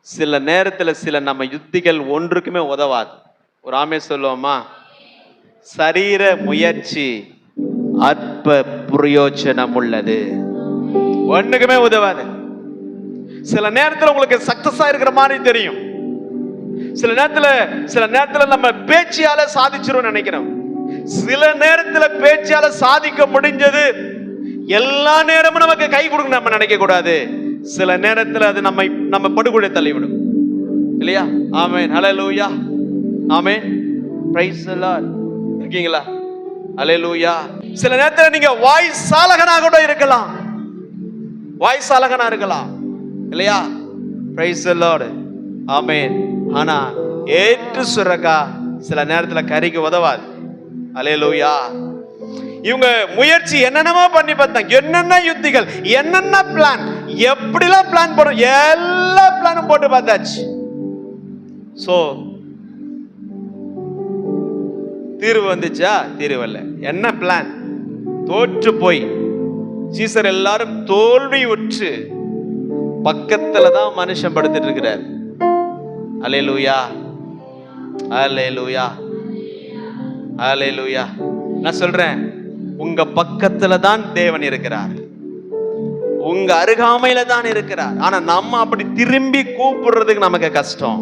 சில நேரத்தில் சில நம்ம யுத்திகள் ஒன்றுக்குமே உதவாது. ஒரு ஆமே சொல்லுவோமா? சரீர முயற்சி அற்ப பிரயோஜனம் உள்ளது. ஒண்ணுக்குமே உதவாது. சில நேரத்தில் உங்களுக்கு சக்சஸா இருக்கிற மாதிரி தெரியும். சில நேரத்துல சில நேரத்துல நம்ம பேச்சியால சாதிச்சிரும் நினைக்கிறோம். சில நேரத்துல பேச்சியால சாதிக்க முடிஞ்சது எல்லா நேரமும் நமக்கு கை கொடுக்க நம்ம நினைக்க கூடாது சில நேரத்தில் அது நம்மை நம்ம படுகொலை தள்ளிவிடும். இல்லையா? ஆமென். ஹalleluya ஆமென். பிரைஸ் லார்ட் இருக்கீங்களா? லூயா சில நேரத்தில் நீங்க வாய் சாலகனாக கூட இருக்கலாம். வாய் சாலகனா இருக்கலாம். இல்லையா? Praise lord amen. ஆனா ஏற்று சுரக்கா சில நேரத்தில் கறிக்கு உதவாது. அலேலூயா இவங்க முயற்சி என்னென்னமோ பண்ணி பார்த்தாங்க. என்னென்ன யுத்திகள் என்னென்ன பிளான் எப்படிலாம் பிளான் போடும் எல்லா பிளானும் போட்டு பார்த்தாச்சு. ஸோ தீர்வு வந்துச்சா? தீர்வு இல்லை என்ன பிளான் தோற்று போய். சீசர் எல்லாரும் தோல்வி உற்று பக்கத்துல தான் மனுஷன் படுத்துட்டு இருக்கிறார் அலே லூயா அலே லூயா அலே லூயா நான் சொல்றேன் உங்க பக்கத்துல தான் தேவன் இருக்கிறார். உங்க அருகாமையில தான் இருக்கிறார். ஆனா நம்ம அப்படி திரும்பி கூப்பிடுறதுக்கு நமக்கு கஷ்டம்.